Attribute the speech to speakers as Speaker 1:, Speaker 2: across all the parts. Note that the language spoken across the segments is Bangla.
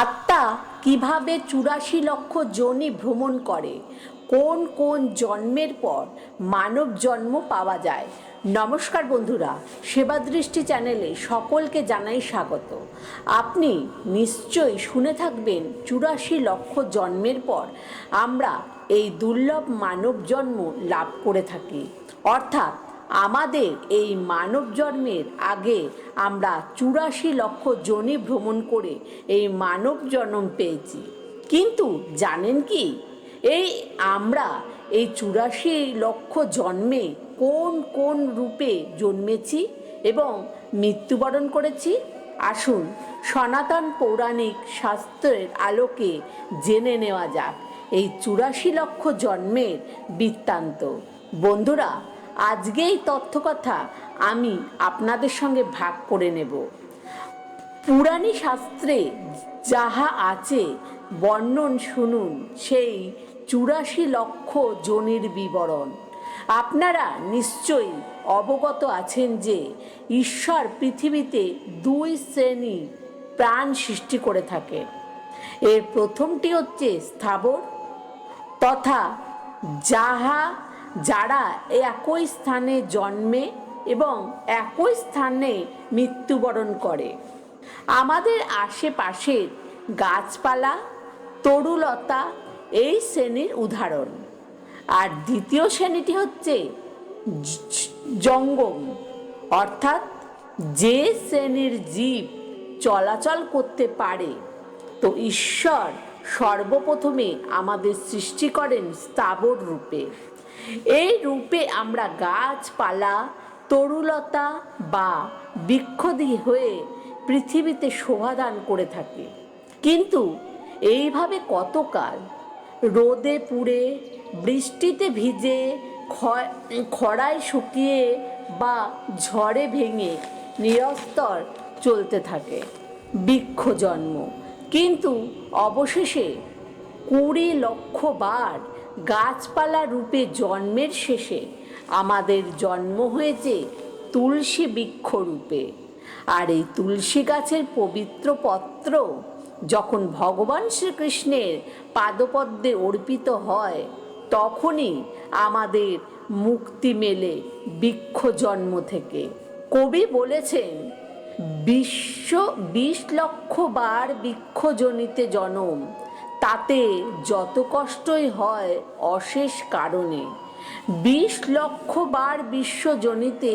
Speaker 1: আত্মা কীভাবে চুরাশি লক্ষ যোনি ভ্রমণ করে? কোন কোন জন্মের পর মানব জন্ম পাওয়া যায়? নমস্কার বন্ধুরা, সেবা দৃষ্টি চ্যানেলে সকলকে জানাই স্বাগত। আপনি নিশ্চয়ই শুনে থাকবেন চুরাশি লক্ষ জন্মের পর আমরা এই দুর্লভ মানব জন্ম লাভ করে থাকি। অর্থাৎ আমাদের এই মানব জন্মের আগে আমরা চুরাশি লক্ষ জনি ভ্রমণ করে এই মানব জন্ম পেয়েছি। কিন্তু জানেন কি? এই আমরা এই চুরাশি লক্ষ জন্মে কোন কোন রূপে জন্মেছি এবং মৃত্যুবরণ করেছি? আসুন সনাতন পৌরাণিক শাস্ত্রের আলোকে জেনে নেওয়া যাক এই চুরাশি লক্ষ জন্মের বৃত্তান্ত। বন্ধুরা আজকে এই তথ্য কথা আমি আপনাদের সঙ্গে ভাগ করে নেব। পুরাণী শাস্ত্রে যাহা আছে, বর্ণন শুনুন সেই চুরাশি লক্ষ জনির বিবরণ। আপনারা নিশ্চয়ই অবগত আছেন যে ঈশ্বর পৃথিবীতে দুই শ্রেণি প্রাণ সৃষ্টি করে থাকে। এর প্রথমটি হচ্ছে স্থাবর, তথা যাহা যারা একই স্থানে জন্মে এবং একই স্থানে মৃত্যুবরণ করে। আমাদের আশেপাশের গাছপালা, তরুলতা এই শ্রেণির উদাহরণ। আর দ্বিতীয় শ্রেণীটি হচ্ছে জঙ্গম। অর্থাৎ যে শ্রেণির জীব চলাচল করতে পারে, তো ঈশ্বর সর্বপ্রথমে আমাদের সৃষ্টি করেন স্থাবর রূপে। এই রূপে আমরা গাছপালা, তরুলতা বা বৃক্ষদি হয়ে পৃথিবীতে শোভাদান করে থাকি। কিন্তু এইভাবে কতকাল? রোদে পুড়ে, বৃষ্টিতে ভিজে খরায় শুকিয়ে বা ঝড়ে ভেঙে নিরস্তর চলতে থাকে বৃক্ষ জন্ম। কিন্তু অবশেষে কুড়ি লক্ষ বার গাছপালা রূপে জন্মের শেষে আমাদের জন্ম হয়েছে তুলসী বৃক্ষ রূপে। আর এই তুলসী গাছের পবিত্র পত্র যখন ভগবান শ্রীকৃষ্ণের পাদপদ্মে অর্পিত হয়, তখনই আমাদের মুক্তি মেলে বৃক্ষ জন্ম থেকে। কবি বলেছেন, বিশ্ব বিশ লক্ষ বার বৃক্ষজনিতে জনম তাতে যত কষ্টই হয় অশেষ কারণে। বিশ লক্ষ বার বিশ্বজনিতে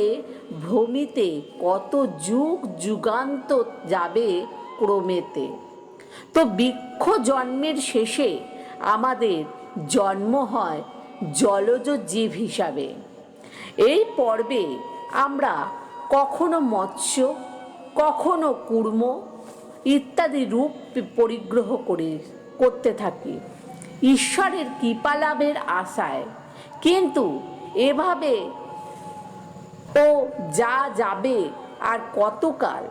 Speaker 1: ভ্রমিতে কত যুগ যুগান্ত যাবে ক্রমেতে। তো বৃক্ষ জন্মের শেষে আমাদের জন্ম হয় জলজ জীব হিসাবে। এই পর্বে আমরা কখনো মৎস্য, কখনো কুর্ম ইত্যাদি রূপ পরিগ্রহ করে। করতে থাকি। ঈশ্বরের কৃপা লাভের আশায়। কিন্তু এভাবে ও যা যাবে আর কতকাল,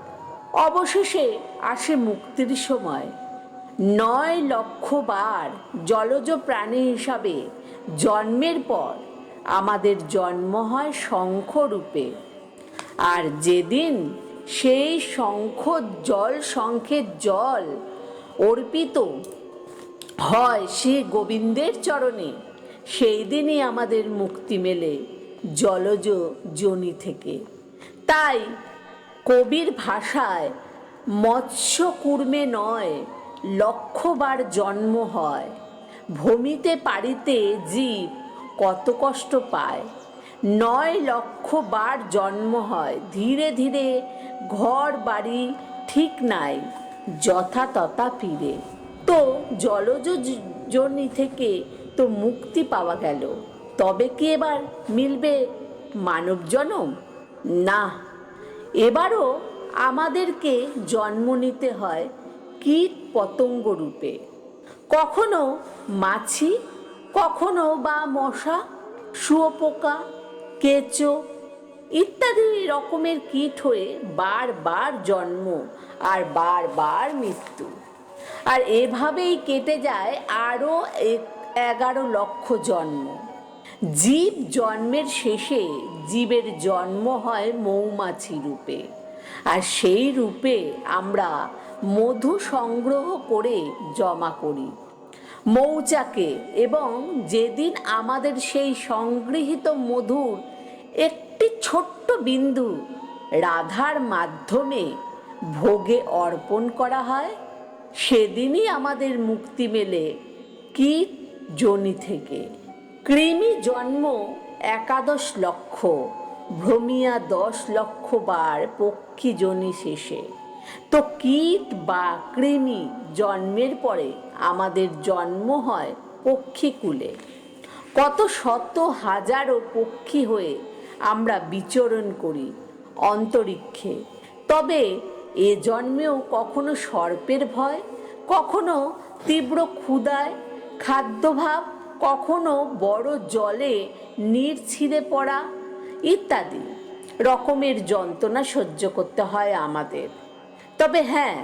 Speaker 1: অবশেষে আসে মুক্তির সময়। নয় লক্ষ বার জলজ প্রাণী হিসাবে জন্মের পর আমাদের জন্ম হয় শঙ্খ রূপে আর যেদিন সেই শঙ্খ জল, শঙ্খের জল অর্পিত হয় সে গোবিন্দের চরণে। সেই দিনই আমাদের মুক্তি মেলে জলজ জনি থেকে। তাই কবির ভাষায় মৎস্য কুর্মে নয় লক্ষবার জন্ম হয়। ভূমিতে পারিতে জীব কত কষ্ট পায়। নয় লক্ষ বার জন্ম হয়, ধীরে ধীরে ঘর বাড়ি ঠিক নাই যথা তথা ফিরে। তো জলজ জনি থেকে তো মুক্তি পাওয়া গেল। তবে কি এবার মিলবে মানব জনম? না। এবারও আমাদেরকে জন্ম নিতে হয় কীট পতঙ্গ রূপে। কখনো মাছি, কখনো বা মশা শুয়োপোকা কেঁচো ইত্যাদি রকমের কীট হয়ে বারবার জন্ম আর বারবার মৃত্যু। আর এভাবেই কেটে যায় আরও এগারো লক্ষ জন্ম। জীব জন্মের শেষে জীবের জন্ম হয় মৌমাছি রূপে। আর সেই রূপে আমরা মধু সংগ্রহ করে জমা করি। মৌচাকে এবং যেদিন আমাদের সেই সংগৃহীত মধুর একটি ছোট্ট বিন্দু রাধার মাধ্যমে ভোগে অর্পণ করা হয় সেদিনই আমাদের মুক্তি মেলে কীট যোনি থেকে। কৃমি জন্ম একাদশ লক্ষ, ভ্রমিয়া দশ লক্ষ বার পক্ষী যোনি শেষে। তো কীট বা কৃমি জন্মের পরে আমাদের জন্ম হয় পক্ষী পক্ষীকুলে কত শত হাজারো পক্ষী হয়ে আমরা বিচরণ করি অন্তরিক্ষে। তবে এ জন্মেও কখনো সর্পের ভয়, কখনো তীব্র ক্ষুদায় খাদ্যভাব কখনো বড় জলে নীর ছিঁড়ে পড়া ইত্যাদি রকমের যন্ত্রণা সহ্য করতে হয় আমাদের। তবে হ্যাঁ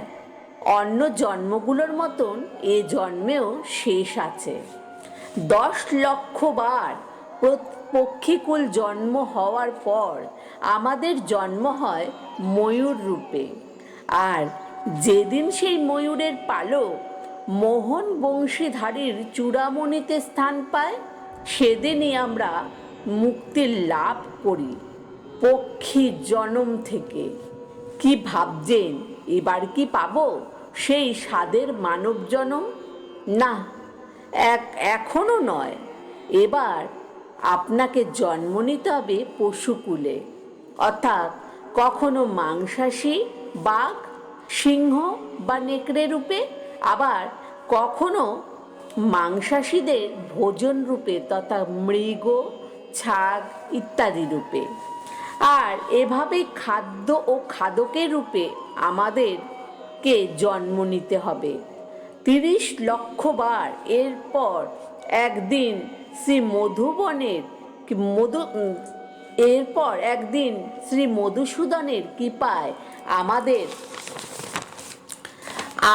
Speaker 1: অন্য জন্মগুলোর মতন এ জন্মেও শেষ আছে। দশ লক্ষ বার পক্ষীকুল জন্ম হওয়ার পর আমাদের জন্ম হয় ময়ূর রূপে। আর যেদিন সেই ময়ূরের পালক মোহন বংশীধারীর চূড়ামণিতে স্থান পায়, সেদিনই আমরা মুক্তির লাভ করি পক্ষী জনম থেকে। কি ভাবছেন? এবার কি পাব সেই স্বাদের মানব জনম? না, এক এখনও নয়। এবার আপনাকে জন্ম নিতে হবে পশুকুলে। অর্থাৎ কখনো মাংসাশী বাঘ, সিংহ বা নেকড়ে রূপে, আবার কখনো মাংসাশীদের ভোজন রূপে তথা মৃগ, ছাগ ইত্যাদি রূপে। আর এভাবে খাদ্য ও খাদকের রূপে আমাদেরকে জন্ম নিতে হবে। তিরিশ লক্ষ বার এরপর একদিন শ্রী মধুবনের মধু এরপর একদিন শ্রী মধুসূদনের কৃপায় আমাদের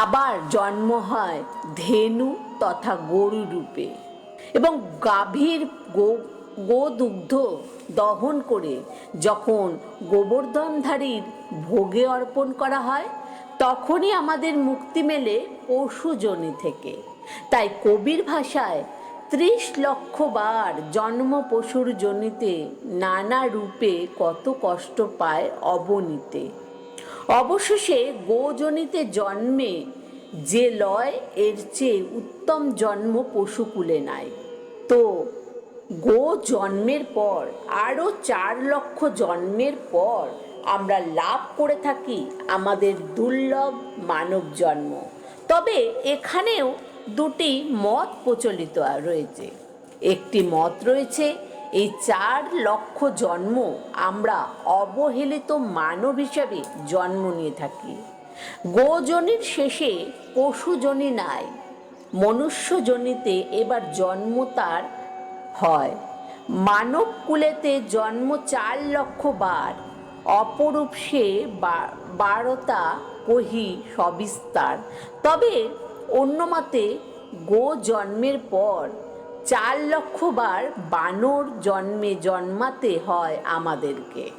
Speaker 1: আবার জন্ম হয় ধেনু তথা গরু রূপে এবং গাভীর গো, গোদুগ্ধ দহন করে যখন গোবর্ধনধারীর ভোগে অর্পণ করা হয়, তখনই আমাদের মুক্তি মেলে পশু জনি থেকে। তাই কবির ভাষায় ত্রিশ লক্ষ বার জন্ম পশুর জনিতে নানা রূপে কত কষ্ট পায় অবনীতে। অবশেষে গোজনিতে জন্মে যে লয়, এর চেয়ে উত্তম জন্ম পশুকুলে নাই। তো গো জন্মের পর, আরও চার লক্ষ জন্মের পর আমরা লাভ করে থাকি আমাদের দুর্লভ মানব জন্ম। তবে এখানেও দুটি মত প্রচলিত রয়েছে। একটি মত রয়েছে, এই চার লক্ষ জন্ম আমরা অবহেলিত মানব হিসাবে জন্ম নিয়ে থাকি। গোজনির শেষে পশুজনি নাই, মনুষ্যজনিতে এবার জন্ম তার হয়। মানব কুলেতে জন্ম চার লক্ষ বার, অপরূপ সে বারতা কহি সবিস্তার। তবে অন্য মতে, গো জন্মের পর চার লক্ষ বার বানর জন্মে জন্মাতে হয় আমাদেরকে।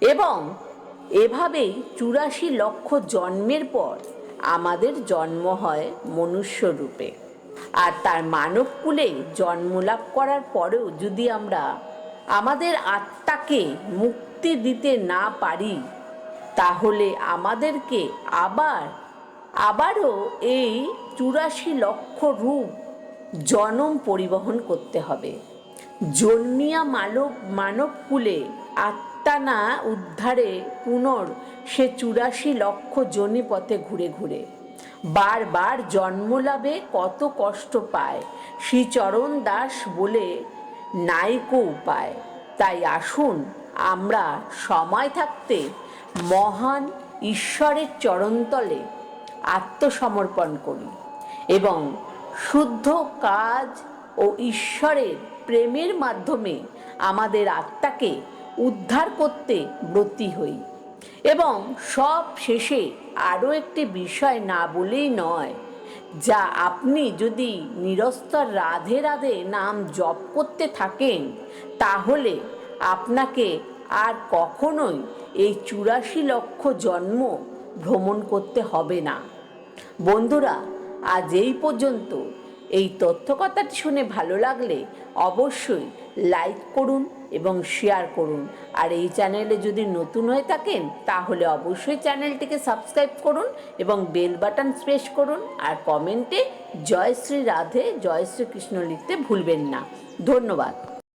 Speaker 1: এবং এভাবেই চুরাশি লক্ষ জন্মের পর আমাদের জন্ম হয় মনুষ্য রূপে। আর তার মানবকুলে জন্মলাভ করার পরেও যদি আমরা আমাদের আত্মাকে মুক্তি দিতে না পারি, তাহলে আমাদেরকে আবার আবারও এই চুরাশি লক্ষ রূপ জনম পরিবহন করতে হবে। জন্মিয়া মানব মানবকুলে আত্মা না উদ্ধারে পুনর সে চুরাশি লক্ষ জনি পথে ঘুরে ঘুরে। বারবার জন্মলাভে কত কষ্ট পায়, শ্রীচরণ দাস বলে নাইকো উপায়। তাই আসুন আমরা সময় থাকতে মহান ঈশ্বরের চরণতলে আত্মসমর্পণ করি এবং শুদ্ধ কাজ ও ঈশ্বরের প্রেমের মাধ্যমে আমাদের আত্মাকে উদ্ধার করতে ব্রতী হই। এবং সব শেষে আরও একটি বিষয় না বলেই নয়, যা আপনি যদি নিরস্তর রাধে রাধে নাম জপ করতে থাকেন, তাহলে আপনাকে আর কখনোই এই চুরাশি লক্ষ জন্ম ভ্রমণ করতে হবে না। বন্ধুরা, আজ এই পর্যন্ত। এই তথ্যকথাটি শুনে ভালো লাগলে অবশ্যই লাইক করুন এবং শেয়ার করুন। আর এই চ্যানেলে যদি নতুন হয়ে থাকেন, তাহলে অবশ্যই চ্যানেলটিকে সাবস্ক্রাইব করুন এবং বেল বাটন প্রেস করুন। আর কমেন্টে জয় শ্রী রাধে, জয় শ্রীকৃষ্ণ লিখতে ভুলবেন না। ধন্যবাদ।